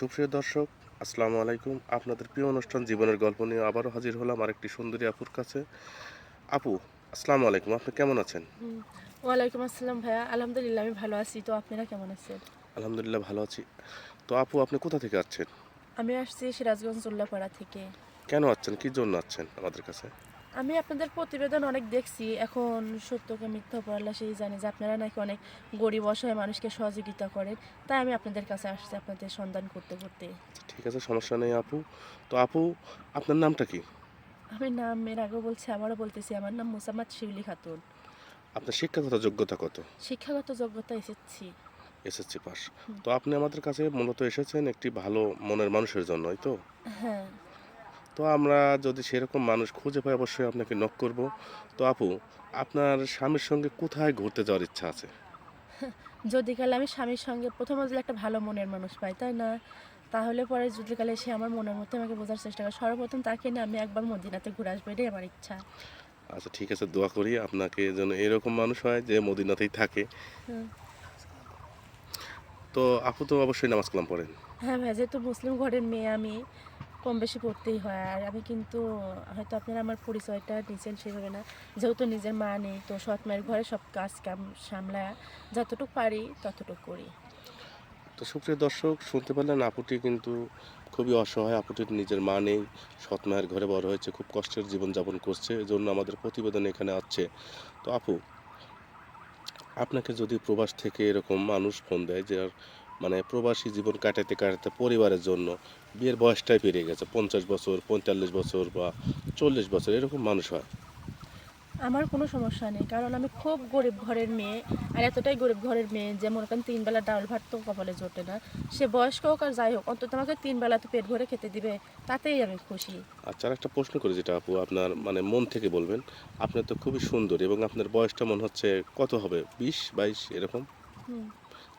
সুপ্রিয় দর্শক আসসালামু আলাইকুম। আপনাদের প্রিয় অনুষ্ঠান জীবনের গল্প নিয়ে আবারও হাজির হলাম আরেকটি সুন্দরী আপুর কাছে। আপু আসসালামু আলাইকুম। আপনি কেমন আছেন। ওয়ালাইকুম আসসালাম ভাইয়া। আলহামদুলিল্লাহ আমি ভালো আছি। তো আপনারা কেমন আছেন? আলহামদুলিল্লাহ ভালো আছি। তো আপু আপনি কোথা থেকে আসছেন? আমি আসছি সিরাজগঞ্জ উল্লাপাড়া থেকে। কেন আসছেন? কি জন্য আসছেন আমাদের কাছে? আমি আপনাদের প্রতিবেদন অনেক দেখছি। এখন সত্যকে মিথ্যা পড়ালা সেই জানি যে আপনারা নাকি অনেক গরিব অসহায় মানুষকে সহযোগিতা করেন। তাই আমি আপনাদের কাছে আসছি আপনাদের সন্ধান করতে করতে। আচ্ছা, ঠিক আছে সমস্যা নেই আপু। তো আপু আপনার নামটা কি? আমি নাম এর আগেও বলছি আবারও বলতেছি আমার নাম মুসাম্মদ শিউলি খাতুন। আপনার শিক্ষাগত যোগ্যতা কত? শিক্ষাগত যোগ্যতা এসেছি এসএসসি পাস। তো আপনি আমাদের কাছে মূলত এসেছেন একটি ভালো মনের মানুষের জন্যই তো? হ্যাঁ। তো আমরা যদি সেরকম মানুষ খুঁজে পাই অবশ্যই আপনাকে নক করব। তো আপু আপনার স্বামীর সঙ্গে কোথায় ঘুরতে যাওয়ার ইচ্ছা আছে? যদি কালে আমি স্বামীর সঙ্গে প্রথম যদি একটা ভালো মনের মানুষ পাই তাই না? তাহলে পরে যদি কালে সে আমার মনের মধ্যে আমাকে বোঝার চেষ্টা করে সর্বপ্রথম তাকে নিয়ে আমি একবার মদিনাতে ঘুরে আসব এটাই আমার ইচ্ছা। আচ্ছা ঠিক আছে দোয়া করি আপনাকে যেন এরকম মানুষ হয় যে মদিনাতেই থাকে। তো আপু তো অবশ্যই নামাজ কালাম পড়েন। হ্যাঁ ভাই যেহেতু মুসলিম ঘরের মেয়ে আমি কম বেশি পড়তেই হয়। আর আমি কিন্তু, হয়তো আপনারা আমার পরিচয়টা নিচ্ছেন সেভাবে না, যেহেতু নিজের মা নেই, তো সৎ মায়ের ঘরে সব কাজ কাম সামলায়, যতটুকু পারি ততটুকু করি। তো সুপ্রিয় দর্শক, শুনতে পারলেন আপুটি কিন্তু খুবই অসহায়, আপুটির নিজের মা নেই, সৎ মায়ের ঘরে বড় হয়েছে, খুব কষ্টের জীবনযাপন করছে, এজন্য আমাদের প্রতিবেদন এখানে আসছে তো আপু, আপনাকে যদি প্রবাস থেকে এরকম মানুষ ফোন দেয় যে মানে প্রবাসী জীবন কাটাতে কাটাতে পরিবারের জন্য বিয়ের বয়সটাই পেরিয়ে গেছে। পঞ্চাশ বছর পঁয়তাল্লিশ বছর বা চল্লিশ বছর এরকম মানুষ হয়। আমার কোনো সমস্যা নেই কারণ আমি খুব গরিব ঘরের মেয়ে আর এতটাই গরিব ঘরের মেয়ে যে মনে করেন তিন বেলা ডাল ভাত তো কপালে জোটে না। সে বয়স্ক হোক আর যাই হোক অন্তত আমাকে তিন বেলা তো পেট ভরে খেতে দিবে তাতেই আমি খুশি। আচ্ছা আর একটা প্রশ্ন করি যেটা আপু আপনার মানে মন থেকে বলবেন আপনি তো খুবই সুন্দর এবং আপনার বয়সটা মনে হচ্ছে কত হবে বিশ বাইশ এরকম? হুম।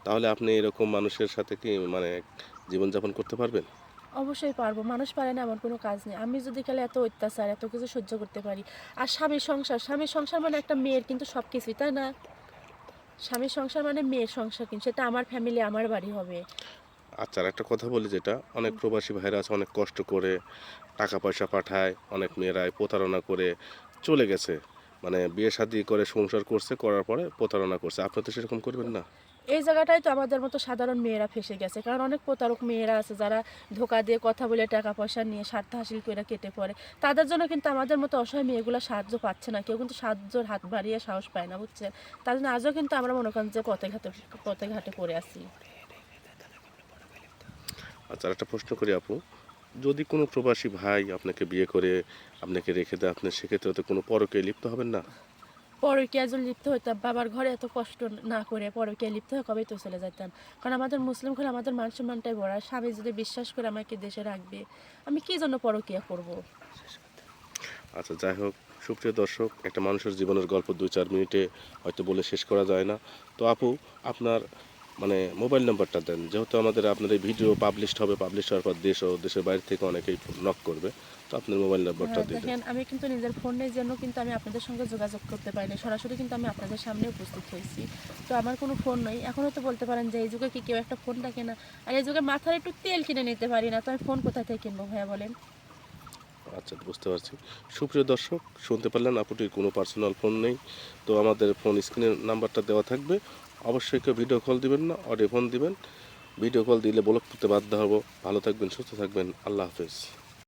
তাহলে আপনি এরকম মানুষের সাথে কি মানে জীবনযাপন করতে পারবেন? অবশ্যই পারব। মানুষ পারে না এমন কোনো কাজ নেই। আমি যদি কালে এত অত্যাচার এত কিছু সহ্য করতে পারি আর স্বামীর সংসার স্বামীর সংসার মানে একটা মেয়ের কিন্তু সব কিছুই তাই না? স্বামীর সংসার মানে মেয়ের সংসার কিন্তু সেটা আমার ফ্যামিলি আমার বাড়ি হবে। আচ্ছা একটা কথা বলি যেটা অনেক প্রবাসী ভাইরা আছে অনেক কষ্ট করে টাকা পয়সা পাঠায় অনেক মেয়েরাই প্রতারণা করে চলে গেছে। মানে বিয়ে শাদি করে সংসার করছে করার পরে প্রতারণা করছে। আপনি তো সেরকম করবেন না? এই জায়গাটাই তো আমাদের মতো সাধারণ মেয়েরা ফেসে গেছে। কারণ অনেক প্রতারক মেয়েরা আছে যারা ধোকা দিয়ে কথা বলে টাকা পয়সা নিয়ে স্বার্থ হাসিল করে কেটে পড়ে। তাদের জন্য কিন্তু আমাদের মতো অসহায় মেয়েগুলো সাহায্য পাচ্ছে না। কেউ কিন্তু সাহায্যের হাত বাড়িয়ে সাহস পায় না বুঝছে তার জন্য আজও কিন্তু আমরা মনে করেন যে পথে ঘাটে পথে ঘাটে পড়ে আছি। আচ্ছা একটা প্রশ্ন করি আপু। যদি কোনো প্রবাসী ভাই আপনাকে বিয়ে করে, আপনাকে রেখে দেয় আপনি সেক্ষেত্রে তো কোনো পরকে লিপ্ত হবেন না? পরকীয়া যদি লিপ্ত হইতাম? বাবার ঘরে এত কষ্ট না করে পরকীয়া লিপ্ত হয়ে কবেই তো চলে যাইতাম? কারণ আমাদের মুসলিম ঘরে আমাদের মান সম্মানটাই বড়। স্বামী যদি বিশ্বাস করে আমাকে দেশে রাখবে, আমি কি জন্য পরকীয়া করব? আচ্ছা যাই হোক, সুপ্রিয় দর্শক, একটা মানুষের জীবনের গল্প দুই চার মিনিটে হয়তো বলে শেষ করা যায় না। তো আপু, আপনার মানে মোবাইল নাম্বারটা দেন। যেহেতু আমাদের আপনার এই ভিডিও পাবলিশ হবে পাবলিশ হওয়ার পর দেশ ও দেশের বাইরে থেকে অনেকেই নক করবে তো আপনার মোবাইল নাম্বারটা হ্যাঁ, দেন। দেখেন আমি কিন্তু নিজের ফোনের জন্য কিন্তু আমি আপনাদের সঙ্গে যোগাযোগ করতে পারিনি। সরাসরি কিন্তু আমি আপনাদের সামনে উপস্থিত হয়েছি। তো আমার কোনো ফোন নেই। এখনও তো বলতে পারেন যে এই যুগে কি কেউ একটা ফোন রাখে না? আর এই যুগে মাথার একটু তেল কিনে নিতে পারি না তো আমি ফোন কোথা থেকে কিনবো ভাইয়া বলেন? আচ্ছা বুঝতে পারছি। সুপ্রিয় দর্শক, শুনতে পারলেন আপুটির কোনো পার্সোনাল ফোন নেই। তো আমাদের ফোন স্ক্রিনের নাম্বারটা দেওয়া থাকবে। অবশ্যই কেউ ভিডিও কল দিবেন না অডিও ফোন দিবেন। ভিডিও কল দিলে ব্লক করতে বাধ্য হব। ভালো থাকবেন, সুস্থ থাকবেন। আল্লাহ হাফেজ।